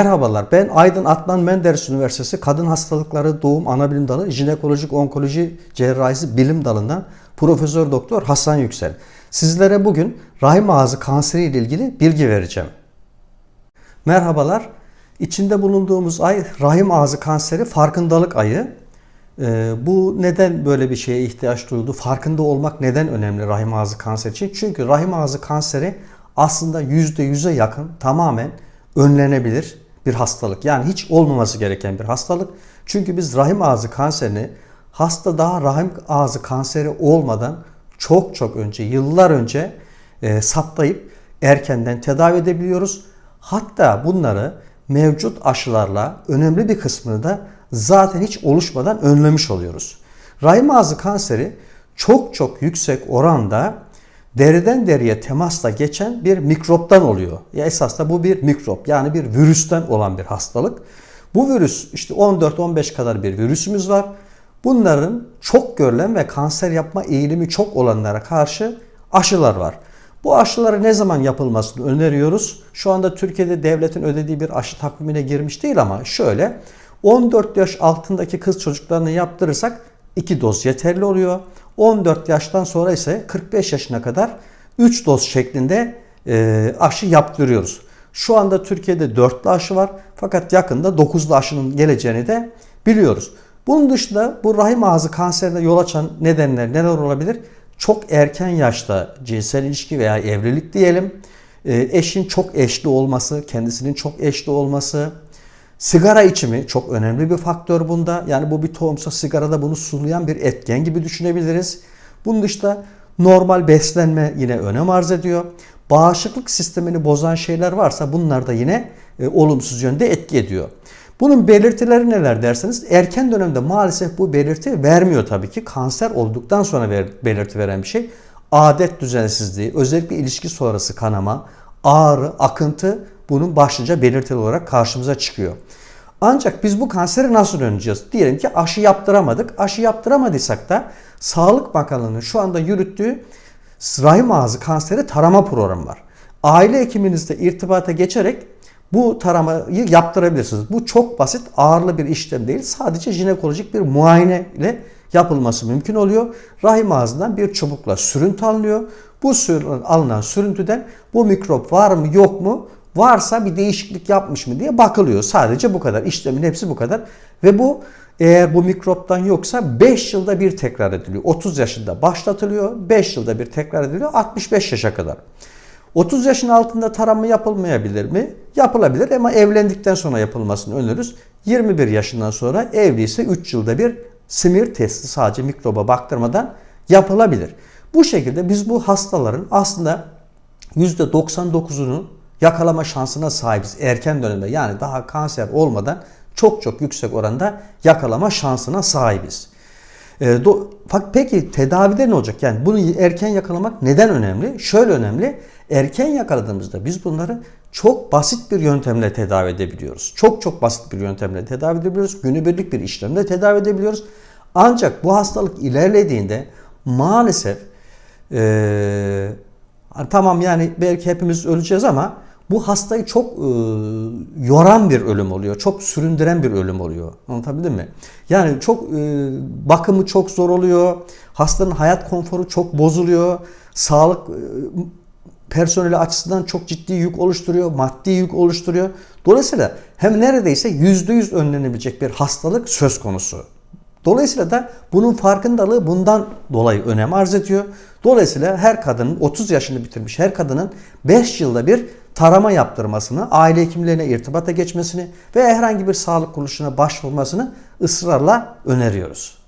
Merhabalar ben Aydın Adnan Menderes Üniversitesi Kadın Hastalıkları Doğum Anabilim Dalı Jinekolojik Onkoloji Cerrahisi Bilim Dalı'ndan Profesör Doktor Hasan Yüksel. Sizlere bugün rahim ağzı kanseri ile ilgili bilgi vereceğim. Merhabalar. İçinde bulunduğumuz ay rahim ağzı kanseri farkındalık ayı. Ee, bu neden böyle bir şeye ihtiyaç duyuldu? Farkında olmak neden önemli rahim ağzı kanseri için? Çünkü rahim ağzı kanseri aslında %100'e yakın tamamen önlenebilir bir hastalık. Yani hiç olmaması gereken bir hastalık. Çünkü biz rahim ağzı kanserini hasta daha rahim ağzı kanseri olmadan çok çok önce, yıllar önce e, saptayıp erkenden tedavi edebiliyoruz. Hatta bunları mevcut aşılarla önemli bir kısmını da zaten hiç oluşmadan önlemiş oluyoruz. Rahim ağzı kanseri çok çok yüksek oranda deriden deriye temasla geçen bir mikroptan oluyor. Ya esas da bu bir mikrop yani bir virüsten olan bir hastalık. Bu virüs işte 14-15 kadar bir virüsümüz var. Bunların çok görülen ve kanser yapma eğilimi çok olanlara karşı aşılar var. Bu aşıları ne zaman yapılmasını öneriyoruz? Şu anda Türkiye'de devletin ödediği bir aşı takvimine girmiş değil ama şöyle 14 yaş altındaki kız çocuklarını yaptırırsak 2 doz yeterli oluyor. 14 yaştan sonra ise 45 yaşına kadar 3 doz şeklinde e, aşı yaptırıyoruz. Şu anda Türkiye'de 4'lü aşı var fakat yakında 9'lu aşının geleceğini de biliyoruz. Bunun dışında bu rahim ağzı kanserine yol açan nedenler neler olabilir? Çok erken yaşta cinsel ilişki veya evlilik diyelim. E, eşin çok eşli olması, kendisinin çok eşli olması, Sigara içimi çok önemli bir faktör bunda. Yani bu bir tohumsa sigarada bunu sulayan bir etken gibi düşünebiliriz. Bunun dışında normal beslenme yine önem arz ediyor. Bağışıklık sistemini bozan şeyler varsa bunlar da yine e, olumsuz yönde etki ediyor. Bunun belirtileri neler derseniz erken dönemde maalesef bu belirti vermiyor tabii ki. Kanser olduktan sonra ver, belirti veren bir şey. Adet düzensizliği, özellikle ilişki sonrası kanama, ağrı, akıntı bunun başlıca belirtileri olarak karşımıza çıkıyor. Ancak biz bu kanseri nasıl önleyeceğiz? Diyelim ki aşı yaptıramadık. Aşı yaptıramadıysak da Sağlık Bakanlığı'nın şu anda yürüttüğü rahim ağzı kanseri tarama programı var. Aile hekiminizle irtibata geçerek bu taramayı yaptırabilirsiniz. Bu çok basit, ağırlı bir işlem değil. Sadece jinekolojik bir muayene ile yapılması mümkün oluyor. Rahim ağzından bir çubukla sürüntü alınıyor. Bu sürü, alınan sürüntüden bu mikrop var mı yok mu varsa bir değişiklik yapmış mı diye bakılıyor. Sadece bu kadar. İşlemin hepsi bu kadar. Ve bu eğer bu mikroptan yoksa 5 yılda bir tekrar ediliyor. 30 yaşında başlatılıyor. 5 yılda bir tekrar ediliyor. 65 yaşa kadar. 30 yaşın altında tarama yapılmayabilir mi? Yapılabilir ama evlendikten sonra yapılmasını öneririz. 21 yaşından sonra evliyse 3 yılda bir simir testi sadece mikroba baktırmadan yapılabilir. Bu şekilde biz bu hastaların aslında %99'unu yakalama şansına sahibiz erken dönemde. Yani daha kanser olmadan çok çok yüksek oranda yakalama şansına sahibiz. E, do, peki tedavide ne olacak? Yani bunu erken yakalamak neden önemli? Şöyle önemli. Erken yakaladığımızda biz bunları çok basit bir yöntemle tedavi edebiliyoruz. Çok çok basit bir yöntemle tedavi edebiliyoruz. Günübirlik bir işlemle tedavi edebiliyoruz. Ancak bu hastalık ilerlediğinde maalesef e, tamam yani belki hepimiz öleceğiz ama bu hastayı çok e, yoran bir ölüm oluyor. Çok süründüren bir ölüm oluyor. Anlatabildim mi? Yani çok e, bakımı çok zor oluyor. Hastanın hayat konforu çok bozuluyor. Sağlık e, personeli açısından çok ciddi yük oluşturuyor. Maddi yük oluşturuyor. Dolayısıyla hem neredeyse %100 önlenebilecek bir hastalık söz konusu. Dolayısıyla da bunun farkındalığı bundan dolayı önem arz ediyor. Dolayısıyla her kadının 30 yaşını bitirmiş her kadının 5 yılda bir tarama yaptırmasını, aile hekimlerine irtibata geçmesini ve herhangi bir sağlık kuruluşuna başvurmasını ısrarla öneriyoruz.